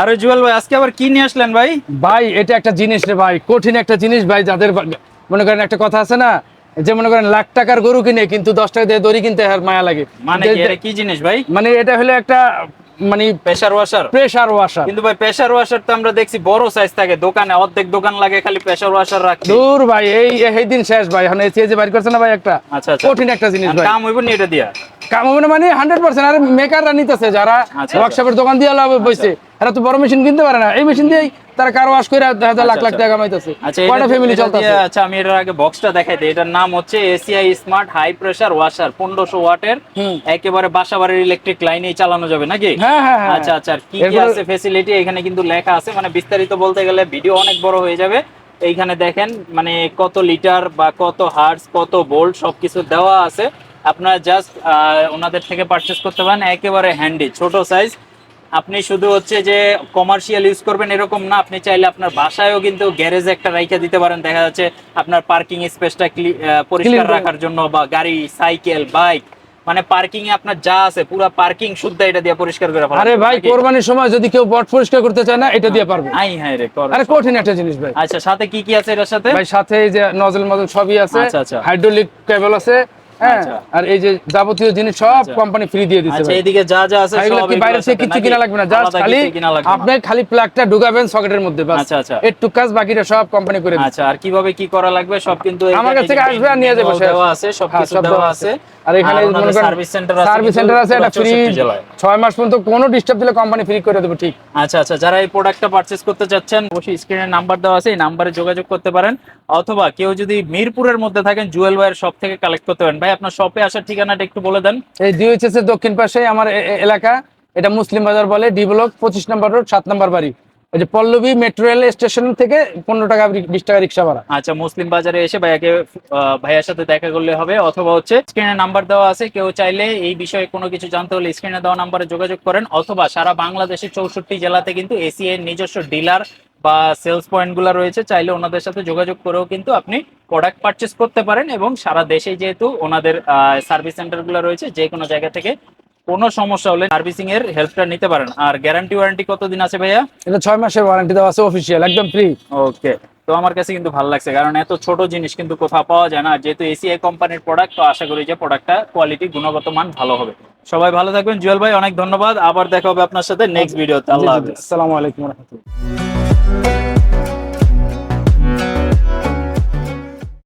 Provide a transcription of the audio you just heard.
আরে জুয়েল ভাই আজকে আবার কি নিয়ে আসলেন ভাই? ভাই এটা একটা জিনিস রে ভাই কঠিন একটা জিনিস ভাই যাদের মনে করেন একটা কথা আছে না যে মনে করেন লাখ টাকার গরু কিনে কিন্তু দশ টাকা দিয়ে দড়ি কিনতে আর মায়া লাগে। মানে কি জিনিস ভাই? মানে এটা হলো একটা মানে প্রেসার ওয়াশার প্রেসার ওয়াশার কিন্তু ভাই প্রেসার ওয়াশার তো আমরা দেখছি বড় সাইজ থাকে দোকানে অর্ধেক দোকান লাগে খালি প্রেসার ওয়াশার রাখছি। দূর ভাই এই এই দিন শেষ ভাই এখন এই যে বাইর করছে না ভাই একটা? আচ্ছা আচ্ছা। কঠিন একটা জিনিস ভাই। কাম হইব নি এটা দিয়া? কাম হবে না মানে হান্ড্রেড পার্সেন্ট আর মেকাররা নিতেছে যারা আচ্ছা। ওয়ার্কশপের দোকান দিয়ে লাভ বসছে এরা তো বড় মেশিন কিনতে পারে না। এই মেশিন দিয়েই তারা কারও ওয়াশ করে যায় লাখ লাখ আচ্ছা। টাকা কামাইতেছে। আচ্ছা কয়টা ফ্যামিলি চলতেছে? আচ্ছা আমি এটার আগে বক্সটা দেখাই দিই। এটার নাম হচ্ছে ACI smart high pressure washer পনেরোশো ওয়াটের একেবারে বাসাবাড়ির ইলেকট্রিক লাইনেই চালানো যাবে নাকি? হ্যাঁ হ্যাঁ হ্যাঁ আচ্ছা আচ্ছা কি কি আছে ফেসিলিটি এখানে কিন্তু লেখা আছে। মানে বিস্তারিত বলতে গেলে ভিডিও অনেক বড় হয়ে যাবে। এইখানে দেখেন মানে কত লিটার বা কত হার্টস কত বোল্ট সবকিছু দেওয়া আছে। আপনারা জাস্ট ওনাদের থেকে পারচেস করতে পারেন। একেবারে হ্যান্ডি ছোট সাইজ আপনি শুধু হচ্ছে যে কমার্শিয়াল ইউজ করবেন এরকম না আপনি চাইলে আপনার বাসায়ও কিন্তু গ্যারেজ একটা রাইখা দিতে পারেন। দেখা যাচ্ছে আপনার পার্কিং স্পেসটা পরিষ্কার রাখার জন্য বা গাড়ি সাইকেল বাইক মানে পার্কিং এ আপনার যা আছে পুরো পার্কিং শুদ্ধ এটা দিয়ে পরিষ্কার করে আরে ভাই কোরবানির সময় যদি কেউ বট পরিষ্কার করতে চায় না এটা দিয়ে পারবে। আই হ্যাঁ রে কর। আরে কঠিন একটা জিনিস ভাই। আচ্ছা সাথে কি কি আছে এটার সাথে? ভাই সাথে এই যে নজল মজল সবই আছে। আচ্ছা, আচ্ছা। হাইড্রোলিক কেবল আছে। হ্যাঁ। আচ্ছা। আর এই যে যাবতীয় জিনিস সব আচ্ছা। কোম্পানি ফ্রি দিয়ে দিচ্ছে আচ্ছা এদিকে যা যা আছে সব কি বাইরে থেকে কিছু কিনা লাগবে না? জাস্ট খালি। আপনি খালি প্লাগটা ঢুকাবেন সকেটের মধ্যে বাস। আচ্ছা, আচ্ছা। একটু কাজ বাকিটা সব কোম্পানি করে দিচ্ছে। আচ্ছা আর কীভাবে কি করা লাগবে সব কিন্তু আমার কাছ আসবে আর নিয়ে যাব। দেওয়া আছে সব হ্যাঁ, কিছু দেওয়া আছে। আর এখানে সার্ভিস সেন্টার আছে সার্ভিস সেন্টার আছে এটা ফ্রি 64 ছয় মাস পর্যন্ত কোনো ডিস্টার্ব দিলে কোম্পানি ফ্রি করে দেবো ঠিক। আচ্ছা আচ্ছা যারা এই প্রোডাক্টটা পারচেজ করতে চাচ্ছেন অবশ্যই স্ক্রিনে নাম্বার দেওয়া আছে এই নাম্বারে যোগাযোগ করতে পারেন। অথবা কেউ যদি মিরপুরের মধ্যে থাকেন জুয়েল ভাইয়ের শপ থেকে কালেক্ট করতে পারেন। ভাই আপনার শপে আসার ঠিকানাটা একটু বলে দেন। এই ডিওএইচএস এর দক্ষিণ পাশে আমার এলাকা। এটা মুসলিম বাজার বলে ডি ব্লক পঁচিশ নম্বর রোড সাত নম্বর বাড়ি। ওই যে পল্লবী মেট্রো রেল স্টেশন থেকে পনেরো টাকা বিশ টাকা রিক্সা ভাড়া। আচ্ছা মুসলিম বাজারে এসে ভাইয়াকে ভাইয়ার সাথে দেখা করলে হবে অথবা হচ্ছে স্ক্রিনে নাম্বার দেওয়া আছে কেউ চাইলে এই বিষয়ে কোনো কিছু জানতে হলে স্ক্রিনে দেওয়া নাম্বারে যোগাযোগ করেন অথবা সারা বাংলাদেশের চৌষট্টি জেলাতে কিন্তু এসি এর নিজস্ব ডিলার বা সেলস পয়েন্টগুলো রয়েছে চাইলে ওনাদের সাথে যোগাযোগ করেও কিন্তু আপনি প্রোডাক্ট পারচেস করতে পারেন এবং সারা দেশে যেহেতু ওনাদের সার্ভিস সেন্টারগুলো রয়েছে যে কোনো জায়গা থেকে কোনো সমস্যা হলে সার্ভিসিং এর হেল্পটা নিতে পারেন। আর গ্যারান্টি ওয়ারেন্টি কতদিন আছে ভাইয়া? এটা ছয় মাসের ওয়ারেন্টি দেওয়া আছে অফিসিয়াল একদম ফ্রি ওকে তো আমার কাছে কিন্তু ভালো লাগছে কারণ এত ছোট জিনিস কিন্তু কোথাও পাওয়া যায় না। আর যেহেতু এসিআই কোম্পানির প্রোডাক্ট তো আশা করি যে প্রোডাক্টটা কোয়ালিটি গুণগত মান ভালো হবে। সবাই ভালো থাকবেন। জুয়েল ভাই অনেক ধন্যবাদ। আবার দেখা হবে আপনার সাথে নেক্সট ভিডিওতে আল্লাহ হাফেজ। আসসালামু আলাইকুম রহমতুল্লাহ।